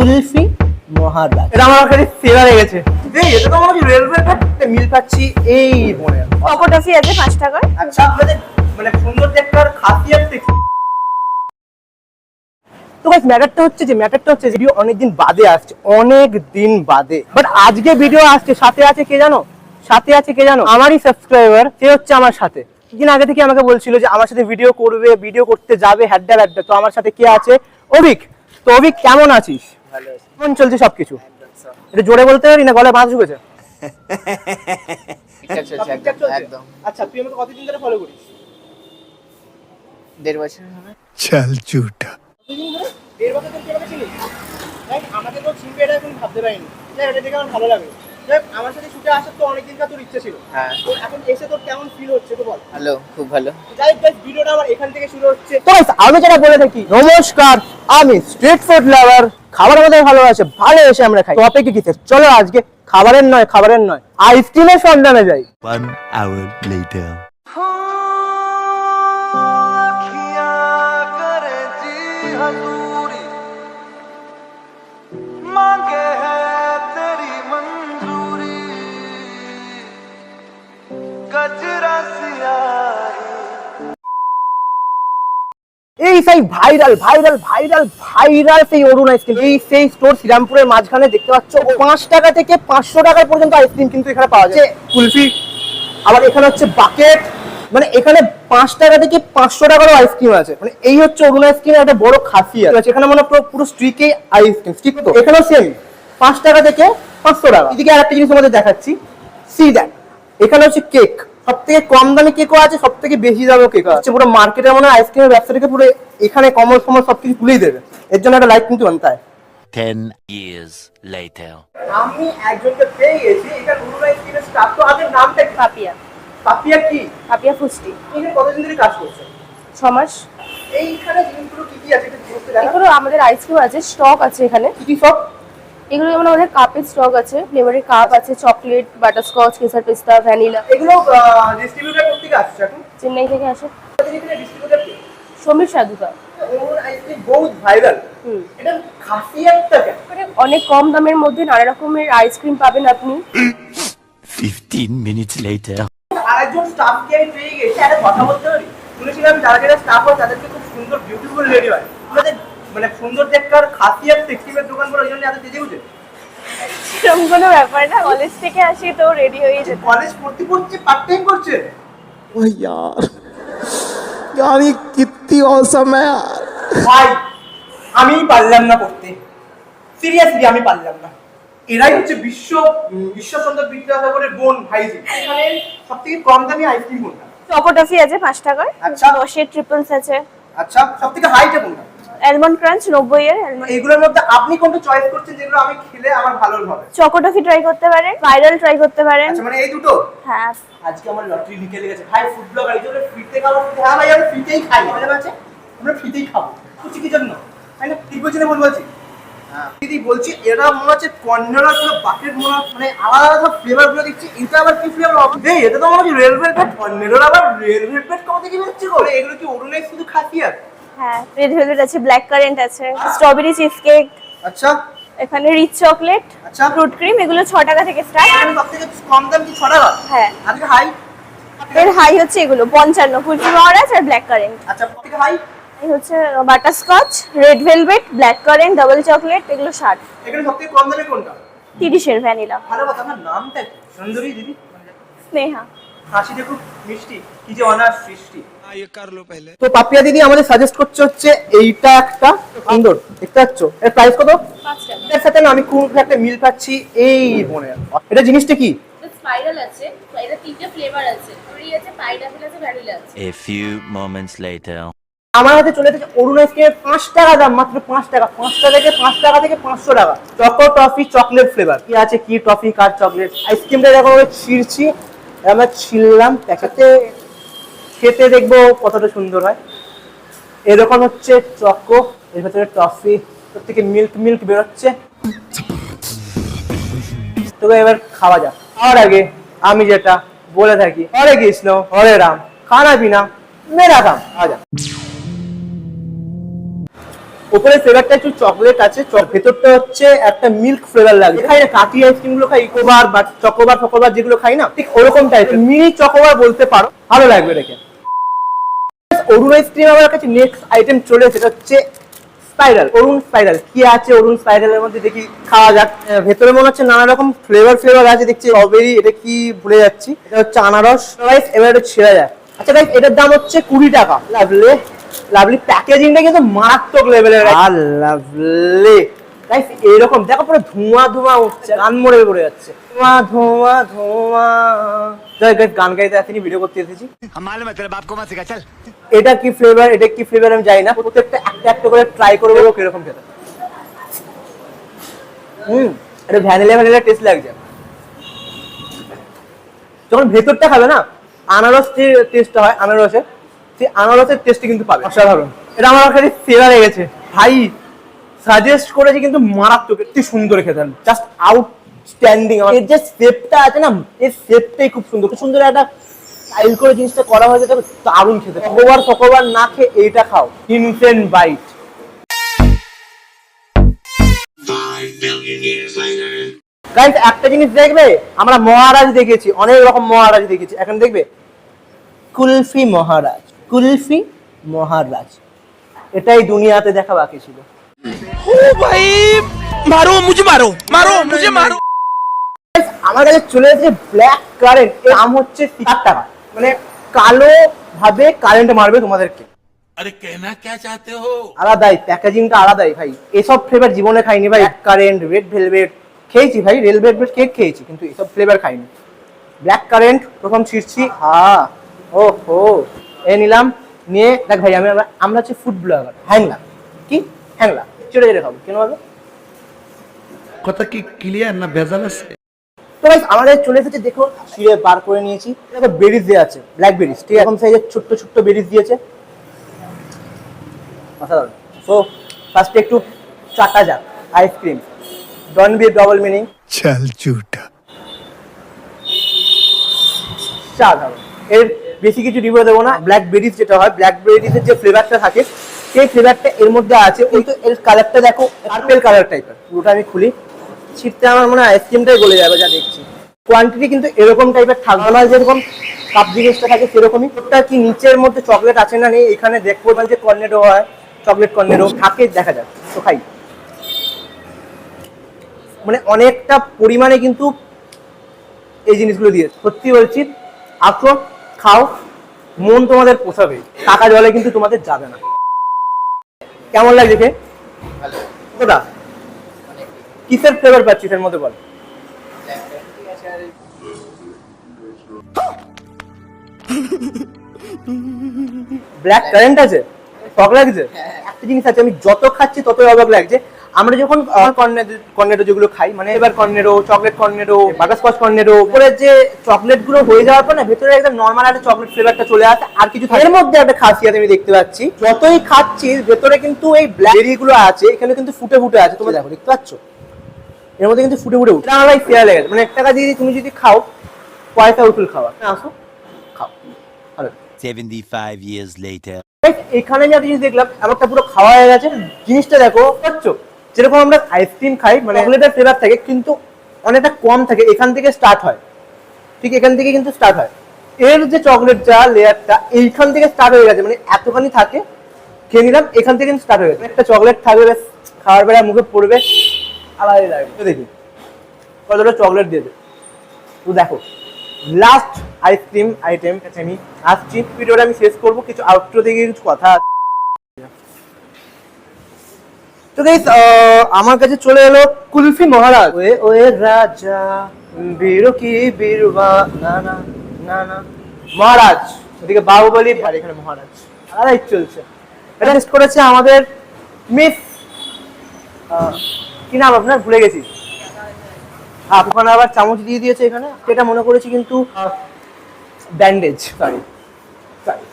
কুলফি মহারাজ এটা আমার কাছে সেরা লেগেছে। এই এটা তো আমার রেলওয়ে মিল পাচ্ছি এই বনে। চকোটফি আছে পাঁচ টাকার? আচ্ছা আপনাদের মানে সুন্দর দেখার খাসিয়াত তো গাইস ম্যাটারটা হচ্ছে যে ম্যাটারটা হচ্ছে ভিডিও অনেকদিন বাদে আসছে অনেক দিন বাদে। বাট আজকে ভিডিও আসছে সাথে আছে কে জানো? সাথে আছে কে জানো? আমারই সাবস্ক্রাইবার সে হচ্ছে আমার সাথে। কিছুদিন আগে থেকে আমাকে বলছিল যে আমার সাথে ভিডিও করবে ভিডিও করতে যাবে হ্যাড্ডা হ্যাড্ডা তো আমার সাথে কে আছে? অভিক। তো অভিক কেমন আছিস? কেমন চলছে সবকিছু। এটা জোরে বলতে পারি না গলায় বাঁধ ঢুকেছে। আচ্ছা, আমাদের তো চিনবে এটা এখন ভাবতে পারিনি। এটা দেখে আমার ভালো লাগে আমার সাথে ছুটে আসার তো অনেকদিনকার তোর ইচ্ছে ছিল। হ্যাঁ। তো এখন এসে তোর কেমন ফিল হচ্ছে তো বল। ভালো খুব ভালো। যাই হোক ভিডিওটা আমার এখান থেকে শুরু হচ্ছে। তো আমি যেটা বলে থাকি নমস্কার আমি স্ট্রিট ফুড লাভার খাবার আমাদের ভালোবাসে ভালো এসে আমরা খাই। টপিক চলো আজকে খাবারের নয় খাবারের নয়। আইসক্রিমের সন্ধানে যাই। One hour later. मांगे সেই ভাইরাল ভাইরাল ভাইরাল ভাইরাল সেই অরুণ আইসক্রিম এই সেই স্টোর শ্রীরামপুরের মাঝখানে দেখতে পাচ্ছ পাঁচ টাকা থেকে পাঁচশো টাকা পর্যন্ত আইসক্রিম কিন্তু এখানে পাওয়া যায়। কুলফি। আবার এখানে হচ্ছে বাকেট মানে এখানে পাঁচ টাকা থেকে পাঁচশো টাকারও আইসক্রিম আছে। মানে এই হচ্ছে অরুণ আইসক্রিমের একটা বড় খাসিয়াত। আছে এখানে মানে পুরো পুরো স্ট্রিকে আইসক্রিম স্ট্রিক তো। এখানেও সেম পাঁচ টাকা থেকে পাঁচশো টাকা। এদিকে আর একটা জিনিস তোমাদের দেখাচ্ছি। সি দ্যাট এখানে হচ্ছে কেক সব থেকে কম দামে কেকও আছে? সব থেকে বেশি দামেও কেক আছে? পুরো মার্কেটের মনে হয় আইসক্রিমের ব্যবসাটাকে পুরো এখানে কমল সমল সবকিছু তুলেই দেবে। এর জন্য একটা লাইক কিন্তু আনতে হয়। Ten years later. আমি একজনকে পেয়ে গেছি এটা নুরুল আইসক্রিমের স্টাফ তো আদের নামটা কি? পাপিয়া। পাপিয়া কি? পাপিয়া ফুষ্টি এখানে কতদিন ধরে কাজ করছে ছ মাস। এইখানে জিনিসগুলো কি কি আছে? একটু আমাদের আইসক্রিম আছে স্টক আছে এখানে। কি কি সব এগুলো যেমন আমাদের কাপের স্টক আছে ফ্লেভারের কাপ আছে চকলেট বাটারস্কচ কেসার পেস্তা ভ্যানিলা এগুলো ডিস্ট্রিবিউটার করতে আসছে চেন্নাই থেকে আসে। সমীর সাধুকা। মানে অনেক কম দামের মধ্যে নানা রকমের আইসক্রিম পাবেন আপনি। Fifteen minutes later. আরেকজন স্টাফকে আমি পেয়ে গেছি একটা কথা বলতে পারি? শুনেছিলাম যারা যারা স্টাফ হয় তাদেরকে খুব সুন্দর বিউটিফুল লেডি হয়। মানে সুন্দর দেখার খাসিয়াত টেক্সটিভের দোকান করে ওই জন্য এত তেজে উঠে সেরকম কোনো ব্যাপার না কলেজ থেকে আসি তো রেডি হয়ে যেতে কলেজ পড়তে পড়তে পার্ট টাইম করছে ओ यार यार ये कितनी औसम है यार ভাই আমি পারলাম না করতে সিরিয়াসলি আমি পারলাম না এরাই হচ্ছে বিশ্ব উম, ঈশ্বরচন্দ্র বিদ্যাসাগরের বোন ভাইজি এখানে সব থেকে কম দামি আইসক্রিম কোনটা চকোটফি আছে পাঁচ টাকার আচ্ছা। দশের ট্রিপলস আছে আচ্ছা সব থেকে হাইটা কোনটা অ্যালমন্ড ক্রাঞ্চ নব্বই এর almond- এইগুলোর মধ্যে আপনি কোনটা চয়েস করছেন যেগুলো আমি খেলে আমার ভালো হবে? চকোটফি ট্রাই করতে পারেন ভাইরাল ট্রাই করতে পারেন। আচ্ছা মানে এই দুটো? হ্যাঁ। আজকে আমার লটারি নিকেলে গেছে। ভাই ফুড ব্লগার এই জন্য ফ্রিতে খাব। হ্যাঁ ভাই আমি ফ্রিতেই খাই। মনে আছে? আমরা ফ্রিতেই খাব। বুঝছি কি জন্য? তাই না? ঠিক বলছি না ভুল বলছি? হ্যাঁ। দিদি বলছি এরা মনে হচ্ছে কর্নারা গুলো বাকেট মনে মানে আলাদা আলাদা ফ্লেভারগুলো দিচ্ছে। এটা আবার কি ফ্লেভার হবে? এই এটা তো মনে হচ্ছে রেল ভেলভেট। কর্নার আবার রেল ভেলভেট কত থেকে বেরোচ্ছে গো? এগুলো কি অরুণের শুধু খাসি খাসিয়াত হ্যাঁ রেড ভেলভেট আছে ব্ল্যাক কারেন্ট আছে স্ট্রবেরি চিজ কেক আচ্ছা। এখানে রিচ চকলেট আচ্ছা। ফ্রুট ক্রিম এগুলো ছ টাকা থেকে স্টার্ট এখানে সব থেকে কম দাম কি ছ টাকা? হ্যাঁ। আজকে হাই এর হাই হচ্ছে এগুলো পঞ্চান্ন কুলফি মহারাজ আর ব্ল্যাক কারেন্ট আচ্ছা সব হাই এই হচ্ছে butterscotch red velvet black currant double chocolate এগুলো ষাট। এখানে সব থেকে কম দামে কোনটা? তিরিশের ভ্যানিলা ভালো কথা আমার নামটা সুন্দরী দিদি। স্নেহা। হাসিটা খুব মিষ্টি কি যে অনার সৃষ্টি। তো পাপিয়া দিদি আমাদের সাজেস্ট করছে হচ্ছে এইটা একটা সুন্দর দেখতে পাচ্ছ? এর প্রাইস কত? এটার সাথে না আমি খুব একটা মিল পাচ্ছি এই বোনের এটা জিনিসটা কি? স্পাইরাল আছে এটা তিনটে ফ্লেভার আছে। ফ্রি আছে পাইনাপেল আছে ভ্যানিলা আছে। A few moments later. আমার হাতে চলে এসেছে অরুণ আইসক্রিমের পাঁচ টাকা দাম মাত্র পাঁচ টাকা। পাঁচ টাকা থেকে পাঁচ টাকা থেকে পাঁচশো টাকা। চকো টফি চকলেট ফ্লেভার কি আছে? কি টফি কার চকলেট আইসক্রিমটা যখন ছিঁড়ছি। আমরা ছিললাম প্যাকেটে। খেতে দেখব কতটা সুন্দর হয়। এরকম হচ্ছে চকো, এর ভেতরে টফি তোর থেকে মিল্ক মিল্ক বেরোচ্ছে। তবে এবার খাওয়া যাক। খাওয়ার আগে আমি যেটা বলে থাকি, হরে কৃষ্ণ, হরে রাম, খানা পিনা মেরা কাম খাওয়া যাক। উপরে ফ্লেভারটা একটু চকলেট আছে ভেতরটা হচ্ছে একটা মিল্ক ফ্লেভার লাগে খাই না কাটি আইসক্রিমগুলো খাই ইকোবার বা চকোবার ফকোবার যেগুলো খাই না ঠিক ওরকম টাইপের মিনি চকোবার বলতে পারো ভালো লাগবে দেখে। অরুণ আইসক্রিম আমার কাছে নেক্সট আইটেম চলে সেটা হচ্ছে স্পাইরাল অরুণ স্পাইরাল কি আছে অরুণ স্পাইরালের মধ্যে দেখি খাওয়া যাক। ভেতরে মনে হচ্ছে নানা রকম ফ্লেভার ফ্লেভার আছে দেখছি স্ট্রবেরি এটা কি ভুলে যাচ্ছি। এটা হচ্ছে আনারস। গাইস এবার এটা ছেড়ে যায় আচ্ছা গাইস এটার দাম হচ্ছে কুড়ি টাকা। লাভলি লাভলি প্যাকেজিংটা কিন্তু মারাত্মক লেভেলের আর লাভলি গাইস এরকম দেখো পুরো ধোঁয়া ধোঁয়া উঠছে গান মরে পড়ে যাচ্ছে। ধোঁয়া ধোঁয়া ধোঁয়া। যাই গাইস গান গাইতে আসিনি ভিডিও করতে এসেছি। এটা কি ফ্লেভার এটা কি ফ্লেভার আমি জানি না প্রত্যেকটা একটা একটা করে ট্রাই করে কীরকম খেতে। হুম এটা ভ্যানিলা ভ্যানিলা টেস্ট লাগছে। যখন ভেতরটা খাবে না আনারস যে টেস্টটা হয় আনারসের। আনারসের টেস্টটা কিন্তু পাবে। অসাধারণ। এটা আমার কাছে সেরা লেগেছে। ভাই সাজেস্ট করেছে কিন্তু মারাত্মক একটি সুন্দর খেতে জাস্ট আউটস্ট্যান্ডিং এর যে শেপটা আছে না এর শেপটাই খুব সুন্দর। খুব সুন্দর একটা স্টাইল করে জিনিসটা করা হয়েছে তবে দারুণ খেতে। ফকোবার ফকোবার না খেয়ে এইটা খাও। ইনসেন্ট বাইট গাইস একটা জিনিস দেখবে? আমরা মহারাজ দেখেছি অনেক রকম মহারাজ দেখেছি এখন দেখবে কুলফি মহারাজ। কুলফি মহারাজ। এটাই দুনিয়াতে দেখা বাকি ছিল। আমার কাছে চলে এসেছে ব্ল্যাক কারেন্ট এর দাম হচ্ছে চার টাকা মানে কালো ভাবে কারেন্ট মারবে তোমাদেরকে। আলাদাই প্যাকেজিংটা আলাদাই ভাই। এসব ফ্লেভার জীবনে ভাই। কারেন্ট রেড ভেলভেট খেয়েছি ভাই কেক খেয়েছি কিন্তু এসব ফ্লেভার খাইনি। ব্ল্যাক কারেন্ট প্রথম ছিঁড়ছি হা ও হো এ নিলাম নিয়ে দেখ ভাই আমি আমরা- আমরা হচ্ছে ফুড ব্লগার হ্যাংলা কি? হ্যাংলা চেড়ে চেড়ে খাব কেন হবে কথা কি ক্লিয়ার না ভেজাল আছে? তো গাইস আমাদের চলে এসেছে দেখো ছিঁড়ে বার করে নিয়েছি। দেখো বেরিজ দেওয়া আছে ব্ল্যাক বেরিজ ঠিক এখন সাইজের ছোট্ট ছোট্ট বেরিজ দিয়েছে। অসাধারণ। সো ফার্স্টে একটু চাটা যাক ice cream don't be double meaning চল ঝুটা সাধারণ। এর বেশি কিছু রিভিউ দেবো না ব্ল্যাক বেরিজ যেটা হয় ব্ল্যাক বেরিজের যে ফ্লেভারটা থাকে সেই ফ্লেভারটা এর মধ্যে আছে ওই তো এর কালারটা দেখো পার্পেল কালার টাইপের পুরোটা আমি খুলি। ছিটতে আমার মনে হয় আইসক্রিমটাই গলে যাবে যা দেখছি। কোয়ান্টিটি কিন্তু এরকম টাইপের থাকবে না যেরকম কাপ জিনিসটা থাকে সেরকমই। ওটা কি নিচের মধ্যে চকলেট আছে না নেই এখানে দেখব যে কর্নেডো হয় চকলেট কর্নেডো থাকে দেখা যাক তো খাই। মানে অনেকটা পরিমাণে কিন্তু এই জিনিসগুলো দিয়েছে। সত্যি বলছি আসো খাও মন তোমাদের পোষাবে টাকা জলে কিন্তু তোমাদের যাবে না। কেমন লাগছে ভালো কিসের ফ্লেভার পাচ্ছিস এর মধ্যে বল। ব্ল্যাক কারেন্ট আছে? শখ লাগছে? একটা জিনিস আছে আমি যত খাচ্ছি ততই অবাক লাগছে। আমরা যখন কর্নেডো যেগুলো খাই মানে এবার কর্নেডো চকলেট কর্নেডো বাটারস্কচ কর্নেডো উপরে যে চকলেটগুলো হয়ে যাওয়ার পর না ভেতরে একদম নর্মাল একটা চকলেট ফ্লেভারটা চলে আসে আর কিছু। এর মধ্যে একটা খাসিয়াত আমি দেখতে পাচ্ছি যতই খাচ্ছিস ভেতরে কিন্তু এই ব্ল্যাকগুলো আছে এখানে কিন্তু ফুটে ফুটে আছে তুমি দেখো দেখতে পাচ্ছ? এর মধ্যে কিন্তু ফুটে ফুটে উঠছে। এটা আমার ভাই ফেয়ার লেগেছে মানে এক টাকা দিয়ে তুমি যদি খাও পয়সা উঠুল খাওয়া হ্যাঁ, আসো খাও। ভালো 75 years later. এখানে আমি একটা জিনিস দেখলাম এমনটা পুরো খাওয়া হয়ে গেছে জিনিসটা দেখো পাচ্ছো যেরকম আমরা আইসক্রিম খাই মানে চকলেটের ফ্লেভার থাকে কিন্তু অনেকটা কম থাকে এখান থেকে স্টার্ট হয়। ঠিক এখান থেকে কিন্তু স্টার্ট হয়। এর যে চকলেট যা লেয়ারটা এইখান থেকে স্টার্ট হয়ে গেছে মানে এতখানি থাকে খেয়ে নিলাম এখান থেকে কিন্তু স্টার্ট হয়ে গেছে। একটা চকলেট থাকবে বেশ খাওয়ার বেলা মুখে পড়বে আলাদাই লাগবে। দেখি কতটা চকলেট দিয়েছে। তো দেখো লাস্ট আইসক্রিম আইটেম আমি আসছি ভিডিওটা আমি শেষ করব কিছু আউটরো থেকে কিছু কথা আছে। তো গাইস আমার কাছে চলে এলো কুলফি মহারাজ ওয়ে ওয়ে রাজা বীর কি বীরবা না না না না মহারাজ এদিকে বাহুবলী আর এখানে মহারাজ আলাই চলছে এটা টেস্ট করেছে আমাদের মিস কি নাম আপনার ভুলে গেছি হ্যাঁ ওখানে আবার চামচ দিয়ে দিয়েছে এখানে সেটা মনে করেছি কিন্তু ব্যান্ডেজ সরি সরি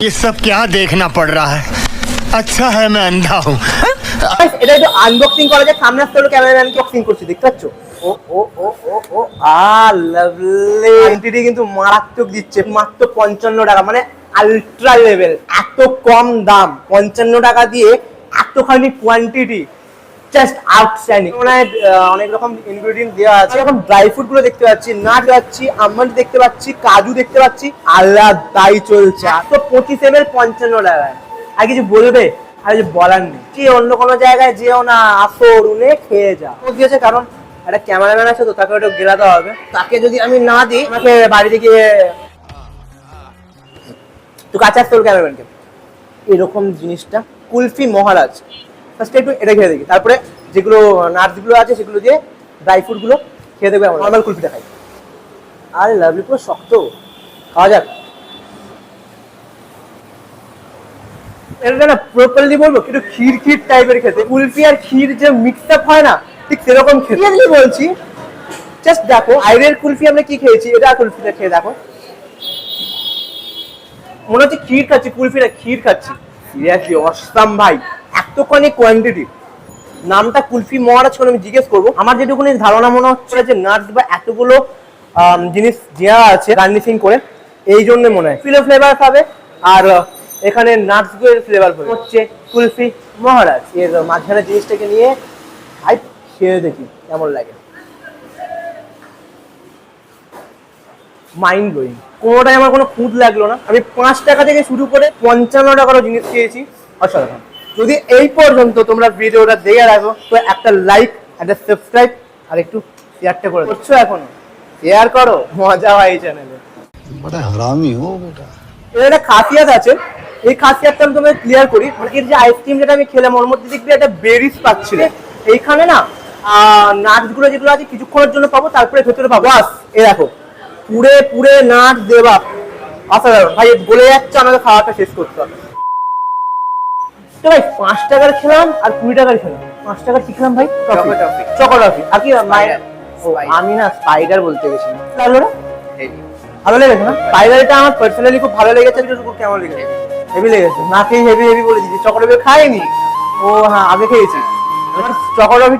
ये सब क्या देखना पड़ रहा है अच्छा है मैं अंधा हूँ Guys, এটা একটু আনবক্সিং করা যায় সামনে আসতে হলো ক্যামেরাম্যানকে বক্সিং করছি দেখতে পাচ্ছ? ও ও ও ও ও আ লাভলি কোয়ান্টিটি কিন্তু মারাত্মক দিচ্ছে মাত্র পঞ্চান্ন টাকা মানে আলট্রা লেভেল এত কম দাম। পঞ্চান্ন টাকা দিয়ে এতখানি কোয়ান্টিটি জাস্ট আউটস্ট্যান্ডিং অনেক রকম ইনগ্রেডিয়েন্ট দেওয়া আছে। এরকম ড্রাই ফ্রুটগুলো দেখতে পাচ্ছি নাট পাচ্ছি আমন্ড দেখতে পাচ্ছি কাজু দেখতে পাচ্ছি। আল্লাহ দাই চলছে। তো পঁচিশ এম এল পঞ্চান্ন টাকায়। আর কিছু বলবে? আর বলার নেই। কি অন্য কোনো জায়গায় যেও না, আসো রুনে খেয়ে যা ও দিয়েছে কারণ একটা ক্যামেরাম্যান আছে তো, তাকে ওটা গেলাতে হবে। তাকে যদি আমি না দিই, আমাকে বাড়িতে গিয়ে তুই কাছে আসতে ক্যামেরাম্যানকে। এরকম জিনিসটা কুলফি মহারাজ। ফার্স্টে একটু এটা খেয়ে দেখি। তারপরে যেগুলো নাটসগুলো আছে, সেগুলো দিয়ে ড্রাই ফ্রুটগুলো খেয়ে দেখবে নর্মাল কুলফিটা খাই আরে লাভলি পুরো শক্ত। খাওয়া যাক। এটা না প্রপারলি বলব একটু ক্ষীর ক্ষীর টাইপের খেতে। কুলফি আর ক্ষীর যে মিক্স আপ হয় না ঠিক সেরকম খেতে। বলছি। জাস্ট দেখো আইরের কুলফি আমরা কি খেয়েছি? এটা কুলফিটা খেয়ে দেখো। মনে হচ্ছে ক্ষীর খাচ্ছি কুলফি না ক্ষীর খাচ্ছি। সিরিয়াসলি অসাম ভাই। এতখানি কোয়ান্টিটি নামটা কুলফি মহারাজ করে আমি জিজ্ঞেস করব? আমার যেটুকুনি ধারণা মনে হচ্ছে যে নাটস বা এতগুলো জিনিস দেওয়া আছে গার্নিশিং করে এই জন্য মনে হয়। ফিলো ফ্লেভার পাবে। আর এখানে নাটসগুয়ের ফ্লেভার হচ্ছে কুলফি। মহারাজ এর মাঝখানে জিনিসটাকে নিয়ে হাইপ খেয়ে দেখি কেমন লাগে। মাইন্ড ব্লোয়িং কোনোটাই আমার কোনো খুঁত লাগল না। আমি পাঁচ টাকা থেকে শুরু করে পঞ্চান্ন টাকারও জিনিস খেয়েছি। অসাধারণ। যদি এই পর্যন্ত তোমরা ভিডিওটা দেখে রাখো তো একটা লাইক একটা সাবস্ক্রাইব আর একটু শেয়ারটা করে করছ এখন? শেয়ার করো। মজা হয় এই চ্যানেলে বড় হারামি ও বেটা এর একটা খাসিয়াত আছে। এই খাসিয়াতটা আমি তোমাকে ক্লিয়ার করি মানে এর যে আইসক্রিম যেটা আমি খেলাম ওর মধ্যে দেখবি একটা বেরিস পাচ্ছিল। এইখানে না নাটসগুলো যেগুলো আছে কিছুক্ষণের জন্য পাবো তারপরে ভেতরে পাবো। বাস এ দেখো পুরে পুরে নাট দেবা অসাধারণ। ভাই বলে যাচ্ছে আমাকে খাওয়াটা শেষ করতে হবে। তো ভাই পাঁচ টাকার খেলাম আর কুড়ি টাকার খেলাম। পাঁচ টাকার কি খেলাম ভাই। চকো টফি আর কি. আমি না স্পাইডার বলতে হেভি ভালো লেগেছে না? স্পাইডারটা আমার পার্সোনালি খুব ভালো লেগেছে কেমন লেগেছে? হেভি লেগেছে। না খেয়ে হেভি হেভি বলে দিচ্ছি চকোলেট খাইনি। ও হ্যাঁ আগে খেয়েছি।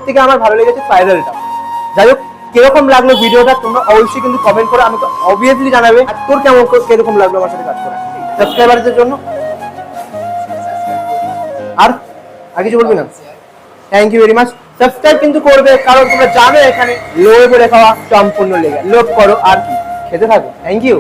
থেকে আমার ভালো লেগেছে স্পাইডারটা যাই হোক, কীরকম লাগল ভিডিওটা তোমরা অবশ্যই কিন্তু কমেন্ট করে আমাকে অবভিয়াসলি জানাবে আর তোর কেমন কীরকম লাগল আমার সাথে কাজ করে। সাবস্ক্রাইবারদের জন্য। আর আর কিছু বলবি না? Thank you very much subscribe কিন্তু করবে, কারণ তোমরা জানো এখানে লোভে পড়ে খাওয়া সম্পূর্ণ লেগে লোভ করো আর কি। খেতে থাকো। Thank you